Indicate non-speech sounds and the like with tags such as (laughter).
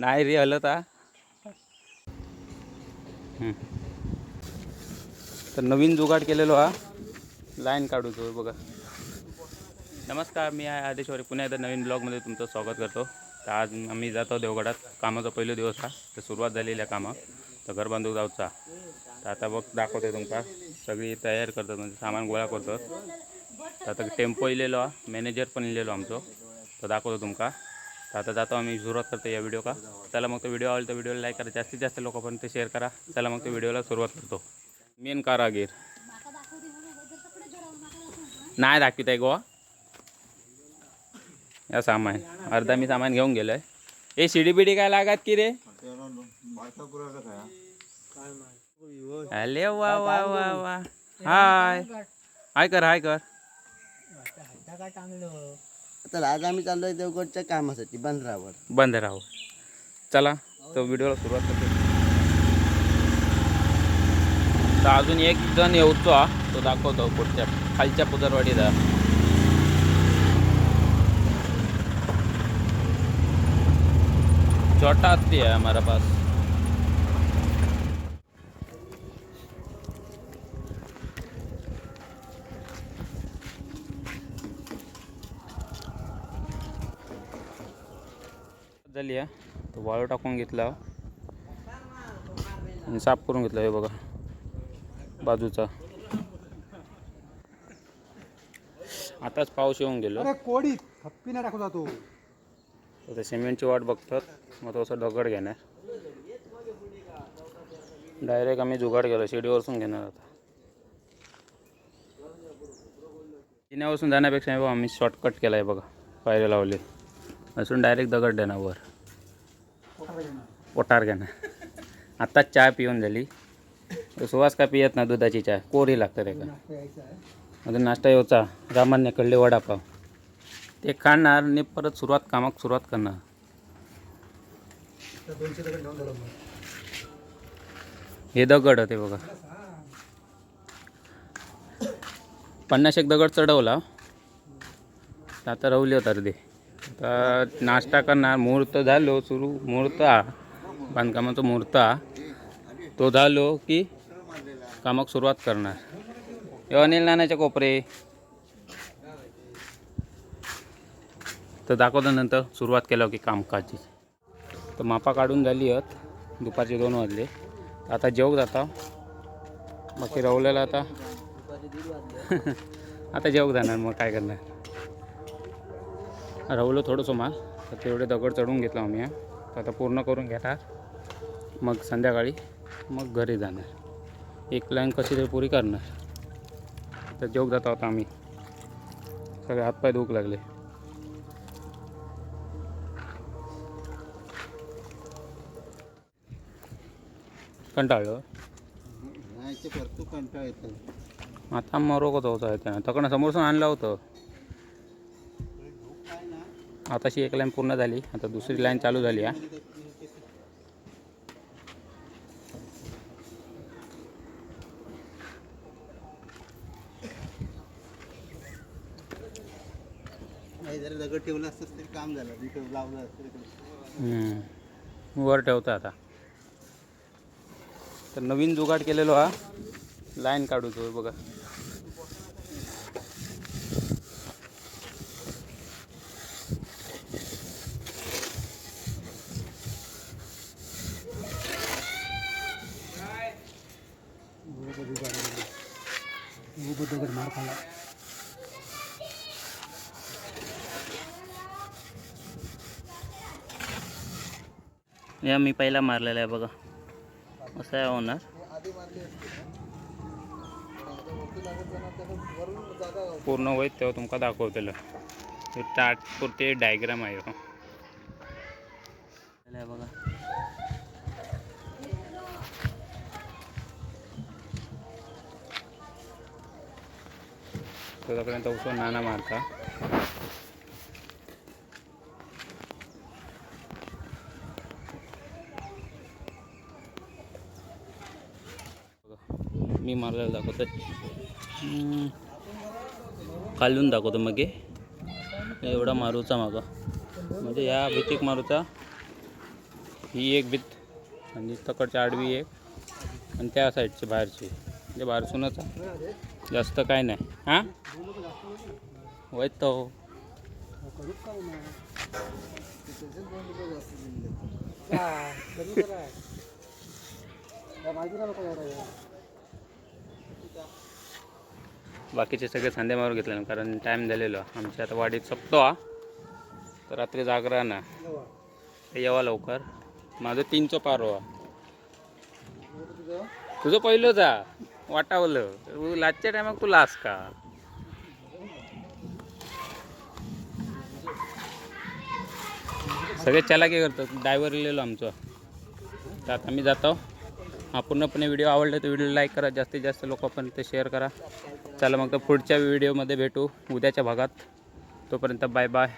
नाही रे हलत हा. तर नवीन जुगाड केलेलो हा. लाईन काढूचो बघा. नमस्कार मी आहे आदेश्वरी. पुन्हा एकदा नवीन ब्लॉगमध्ये तुमचं स्वागत करतो. तर आज आम्ही जातो देवगडात. कामाचा पहिला दिवस हा. तर सुरुवात झालेली आहे कामं. तर घर बांधू जाऊचा. तर आता बघ दाखवते तुमका सगळी तयार करतात. म्हणजे सामान गोळा करतात. तर आता टेम्पो इलेलो हा. मॅनेजर पण इलेलो आमचो. तो दाखवतो तुमका तर आता जातो आम्ही सुरुवात करतो या व्हिडिओ का. चला मग तो व्हिडिओ आवडला तर व्हिडिओला लाईक करा. जास्तीत जास्त लोकांपर्यंत शेअर करा. चला मग तो व्हिडिओला सुरुवात करतो. मेन कारागीर. नाही दाखवित आहे गोवा या सामान. अर्धा मी सामान घेऊन गेलोय. ए शिडी बिडी काय लागत की रे? अले वा वा वा वा. हाय. हाय कर हाय कर. तर आज आम्ही चाललोय देवगडच्या कामासाठी बंदरावर. बंद चला तो व्हिडिओला सुरुवात करतो. तर अजून एक जण येऊतो हा. तो दाखवतो पुढच्या खालच्या पुदरवाडीला छोटा हत्ती आहे हमारा पास. झाली आहे. तो वाळू टाकून घेतला. आणि साफ करून घेतला हे बघा. बाजूचा. आताच पाऊस येऊन गेलो. अरे कोडी थप्पी नाही टाकू जातो तर ते सिमेंटची वाट बघतात. मग तो असं दगड घेणार. डायरेक्ट आम्ही जुगाड गेलो शिडीवरसून घेणार आता. जिन्यावरसून जाण्यापेक्षा आम्ही शॉर्टकट केला आहे बघा. पायऱ्या लावले. असून डायरेक्ट दगड देणार वर. पोटार घेणार आत्ताच चहा पिऊन झाली. सुवास का पियत ना दुधाची चहा? कोरी लागतं रे का? अजून नाश्ता येऊचा रामान्य कडले वडापाव. ते खाणार आणि परत सुरुवात कामाक सुरुवात करणार. हे दगड होते बघा. पन्नास एक दगड चढवला. आता रवली होता अर्धे आता नाश्ता करणार. मुहूर्त झालो सुरू. मुहूर्त बांधकामाचा मुहूर्त. तो झालो की कामाक सुरुवात करणार. हे अनिल नानाचे कोपरे. तर दाखवतो नंतर सुरुवात केलं की कामकाजी. तर मापा काढून झाली आहेत दुपारचे दोन वाजले. आता जेवू जाता बाकी रवलेला आता. (laughs) आता जेवू जाणार मग काय करणार? रवलं थोडंसं माल तर तेवढे दगड चढून घेतला आम्ही. तर आता पूर्ण करून घेणार. मग संध्याकाळी मग घरी जाणार. एक लाईन कशी तरी पुरी करणार. तर जेवू जाता होता आम्ही. सगळे हातपाय दुख लागले. कंटाळलं आता मरो का जाऊचं आहे त्यानं. तकडं समोरसून आणलं होतं. आताशी एक लाईन पूर्ण झाली. आता दुसरी लाईन चालू झाली हा. वर ठेवता आता. तर नवीन जुगाड केलेलो हा. लाईन काढूचो बघा. दगड मार खाला। या मी पहिला मारलेला आहे बघा. असं आहे होणार. पूर्ण होईत तेव्हा तुमका दाखवतलं. स्टार्ट पुरते डायग्राम हो. आहे बघा. तोपर्यंत उसो नाना मारता. मी मारलेला दाखवतो. खालून दाखवतो मग. एवढा मारूचा माग. म्हणजे या भीतीक मारूचा ही एक भीत आणि तकडची आडवी एक. आणि त्या साईडची बाहेरची. म्हणजे बाहेरसूनच जास्त काय नाही. हां? होय तो. बाकीचे सगळे संध्या मारून घेतले ना कारण टाईम झालेलो. आमच्या आता वाडीत सपतो हा. तर रात्री जागरा ना येवा. लवकर. माझं तीनचं पारो तुझं? तुझं पहिलं जा वाटावलं. तू लाजच्या टायमाक तू लास का? सगळे चलाकी करतात. डायव्हर लिहिलो आमचं. तर आता आम्ही जातो. हा पूर्णपणे व्हिडिओ आवडला तर व्हिडिओ लाईक करा. जास्तीत जास्त लोकांपर्यंत शेअर करा. चला मग तर पुढच्या व्हिडिओमध्ये भेटू. उद्याच्या भागात. तोपर्यंत बाय बाय